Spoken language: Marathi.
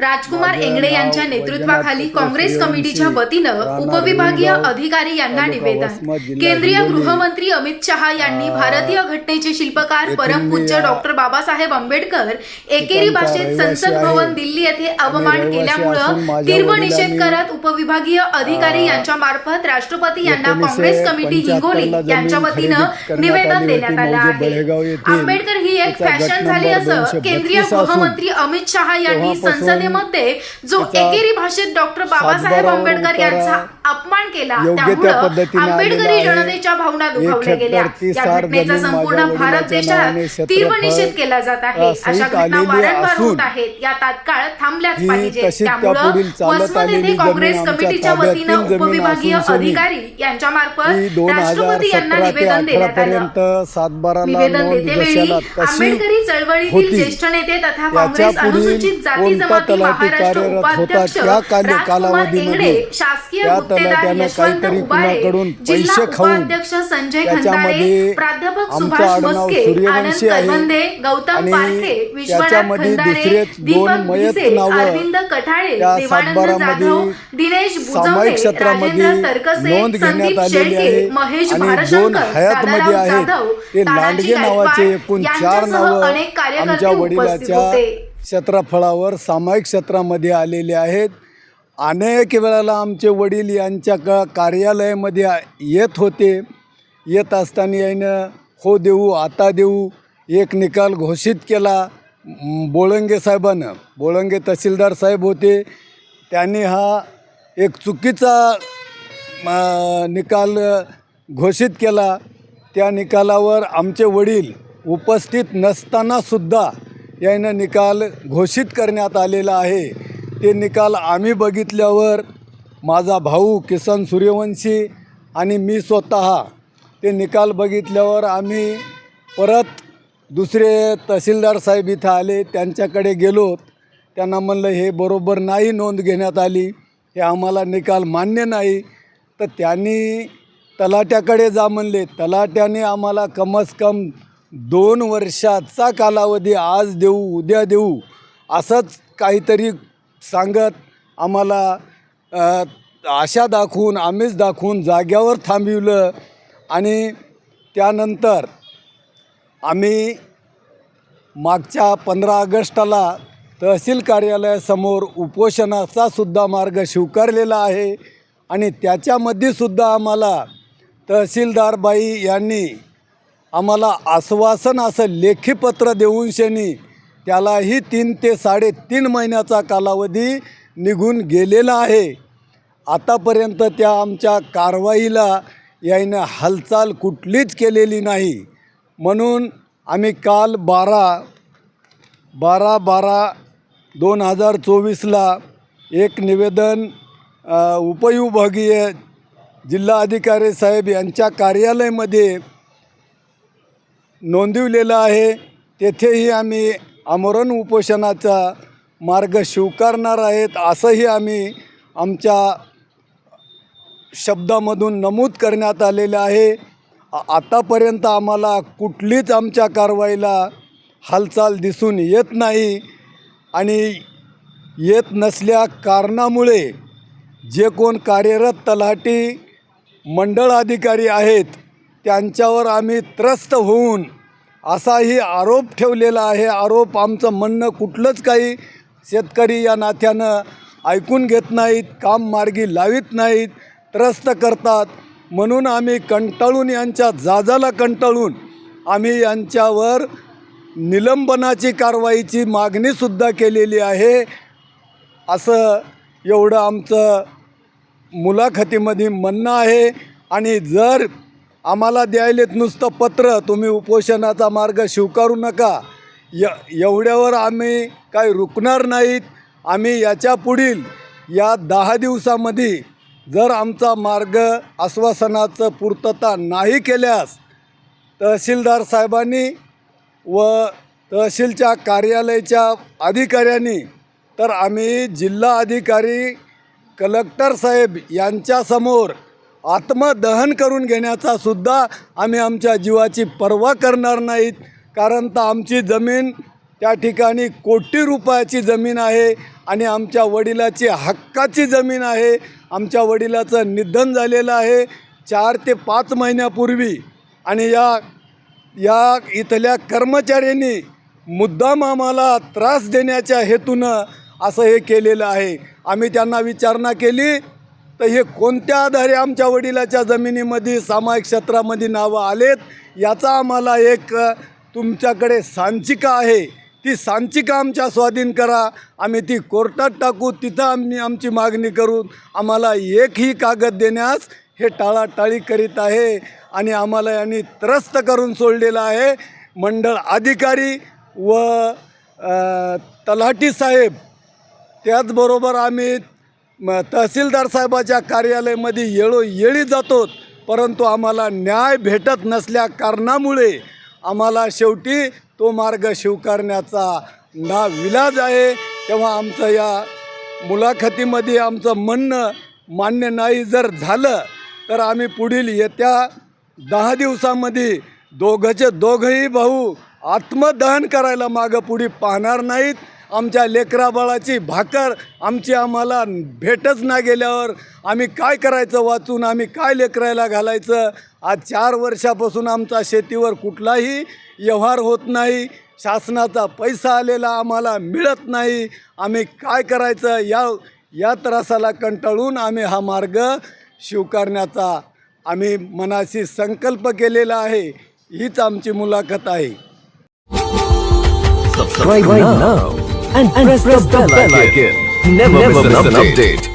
राजकुमार एंगडे यांच्या नेतृत्वाखाली काँग्रेस कमिटीच्या वतीनं उपविभागीय अधिकारी यांना निवेदन केंद्रीय. गृहमंत्री अमित शहा यांनी भारतीय घटनेचे शिल्पकार परमपूज्य डॉक्टर बाबासाहेब आंबेडकर एकेरी भाषेत संसद. भवन दिल्ली येथे अवमान केल्यामुळं तीव्र निषेध करत उपविभागीय अधिकारी यांच्या मार्फत राष्ट्रपती यांना काँग्रेस कमिटी हिंगोली 75 ला यांच्या वतीनं निवेदन देण्यात. आलं बेळगाव आहे आंबेडकर ही एक फॅशन झाली असं 232 केंद्रीय गृहमंत्री अमित शहा यांनी तेव्हापासून संसदेमध्ये जो एकेरी भाषेत डॉक्टर बाबासाहेब आंबेडकर यांचा अपमान केला त्यामुळं आंबेडकरी. जनतेच्या भावना दुखावल्या गेल्या. या घटनेचा संपूर्ण भारत देशात तीव्र निषेध केला जात आहे. अशा घटना वारंवार होत आहेत. या तात्काळ थांबल्याच पाहिजे त्यामुळं वसमत येथे काँग्रेस कमिटीच्या वतीनं उपविभागीय अधिकारी यांच्या मार्फत राष्ट्रपती यांना निवेदन देण्यात आलं. निवेदन देतेवेळी दशाला कशी आंबेडकरी चळवळीतील ज्येष्ठ नेते तथा काँग्रेस अनुसूचित जाती जमाती तलाठी कार्यरत होता त्या काल- कालावधीमध्ये त्या यशवंत काहीतरी कुणाकडून पैसे खाऊन त्याच्यामध्ये प्राध्यापक आमचं सुभाष आडनाव सूर्यवंशी आहे आणि त्याच्यामध्ये दुसरेच दोन मयत नावं अरविंद कठाळे त्या देवानंद सातबारामध्ये सामायिक क्षेत्रामध्ये नोंद घेण्यात आलेली आहे महेश आणि दोन हयातमध्ये आहेत ते लांडगे नावाचे एकूण चार नावं अनेक कार्यकर्ते आमच्या उपस्थित वडिलाच्या होते. क्षेत्रफळावर सामायिक क्षेत्रामध्ये आलेले आहेत. अनेक वेळेला आमचे वडील यांच्या का कार्यालयामध्ये येत होते. येत असताना यानं हो देऊ आता देऊ एक निकाल घोषित केला. बोळंगे साहेबानं बोळंगे तहसीलदार साहेब होते. त्यांनी हा एक चुकीचा निकाल घोषित केला. त्या निकालावर आमचे वडील उपस्थित नसतानासुद्धा यानं निकाल घोषित करण्यात आलेला आहे. ते निकाल आम्ही बघितल्यावर माझा भाऊ किसन सूर्यवंशी आणि मी स्वतः ते निकाल बघितल्यावर आम्ही परत दुसरे तहसीलदार साहेब इथं आले त्यांच्याकडे गेलो. त्यांना म्हणलं हे बरोबर नाही नोंद घेण्यात आली. हे आम्हाला निकाल मान्य नाही. तर त्यांनी तलाट्याकडे जा म्हणले. तलाट्याने आम्हाला कमस कम दोन वर्षाचा कालावधी आज देऊ उद्या देऊ असंच काहीतरी सांगत आम्हाला आशा दाखवून आम्हीच दाखवून जाग्यावर थांबविलं आणि त्यानंतर आम्ही मागच्या पंधरा ऑगस्टाला तहसील कार्यालयासमोर उपोषणाचा सुद्धा मार्ग स्वीकारलेला आहे आणि त्याच्यामध्ये सुद्धा आम्हाला तहसीलदारबाई यांनी आम्हाला आश्वासन असं लेखीपत्र देऊन शनी त्यालाही तीन ते साडेतीन महिन्याचा कालावधी निघून गेलेला आहे. आतापर्यंत त्या आमच्या कारवाईला यानं हालचाल कुठलीच केलेली नाही. म्हणून आम्ही काल बारा बारा बारा दोन हजार चोवीसला एक निवेदन उपविभागीय जिल्हाधिकारी साहेब यांच्या कार्यालयामध्ये नोंदविलेलं आहे. तेथेही आम्ही आमरण उपोषणाचा मार्ग स्वीकारणार आहेत असंही आम्ही आमच्या शब्दामधून नमूद करण्यात आलेलं आहे. आतापर्यंत आम्हाला कुठलीच आमच्या कारवाईला हालचाल दिसून येत नाही आणि येत नसल्या कारणामुळे जे कोण कार्यरत तलाठी मंडळ अधिकारी आहेत त्यांच्यावर आम्ही त्रस्त होऊन असाही आरोप ठेवलेला आहे. आरोप आमचं म्हणणं कुठलंच काही शेतकरी या नात्यानं ऐकून घेत नाहीत काम मार्गी लावित नाहीत त्रस्त करतात. म्हणून आम्ही कंटाळून यांच्या जाजाला कंटाळून आम्ही यांच्यावर निलंबनाची कारवाईची मागणीसुद्धा केलेली आहे. असं एवढं आमचं मुलाखतीमध्ये म्हणणं आहे. आणि जर आम्हाला द्यायलेत नुसतं पत्र. तुम्ही उपोषणाचा मार्ग स्वीकारू नका. य एवढ्यावर आम्ही काही रुकणार नाहीत. आम्ही याच्या पुढील या दहा दिवसामध्ये जर आमचा मार्ग आश्वासनाचं पूर्तता नाही केल्यास तहसीलदार साहेबांनी व तहसीलच्या कार्यालयाच्या अधिकाऱ्यांनी तर आम्ही जिल्हा अधिकारी कलेक्टर साहेब यांच्यासमोर आत्मदहन करून घेण्याचा सुद्धा आम्ही आमच्या जीवाची पर्वा करणार नाहीत. कारण तर आमची जमीन त्या ठिकाणी कोटी रुपयाची जमीन आहे आणि आमच्या वडिलाची हक्काची जमीन आहे. आमच्या वडिलाचं निधन झालेलं आहे चार ते पाच महिन्यापूर्वी. आणि या या इथल्या कर्मचाऱ्यांनी मुद्दाम आम्हाला त्रास देण्याच्या हेतूनं असं हे केलेलं आहे. आम्ही त्यांना विचारणा केली. तर हे कोणत्या आधारे आमच्या वडिलाच्या जमिनीमध्ये सामायिक क्षेत्रामध्ये नावं आलेत याचा आम्हाला एक तुमच्याकडे सांचिका आहे. ती सांचिका आमच्या स्वाधीन करा. आम्ही ती कोर्टात टाकू तिथं आम्ही आमची मागणी करू. आम्हाला एकही कागद देण्यास हे टाळाटाळी करीत आहे आणि आम्हाला यांनी त्रस्त करून सोडलेलं आहे. मंडळ अधिकारी व तलाठी साहेब त्याचबरोबर आम्ही म तहसीलदार साहेबाच्या कार्यालयामध्ये येळोवेळी जातो परंतु आम्हाला न्याय भेटत नसल्या कारणामुळे आम्हाला शेवटी तो मार्ग स्वीकारण्याचा ना विलाज आहे. तेव्हा आमचं या मुलाखतीमध्ये आमचं म्हणणं मान्य नाही जर झालं तर आम्ही पुढील येत्या दहा दिवसामध्ये दोघंचे दोघंही भाऊ आत्मदहन करायला मागं पुढे पाहणार नाहीत. आमच्या लेकराबाळाची भाकर आमची आम्हाला भेटच ना गेल्यावर आम्ही काय करायचं वाचून आम्ही काय लेकरायला घालायचं? आज चार वर्षापासून आमचा शेतीवर कुठलाही व्यवहार होत नाही. शासनाचा पैसा आलेला आम्हाला मिळत नाही. आम्ही काय करायचं? या या त्रासाला कंटाळून आम्ही हा मार्ग स्वीकारण्याचा आम्ही मनाशी संकल्प केलेला आहे. हीच आमची मुलाखत आहे. and, and press, press the, the bell, bell icon. icon. Never, Never miss an update. update.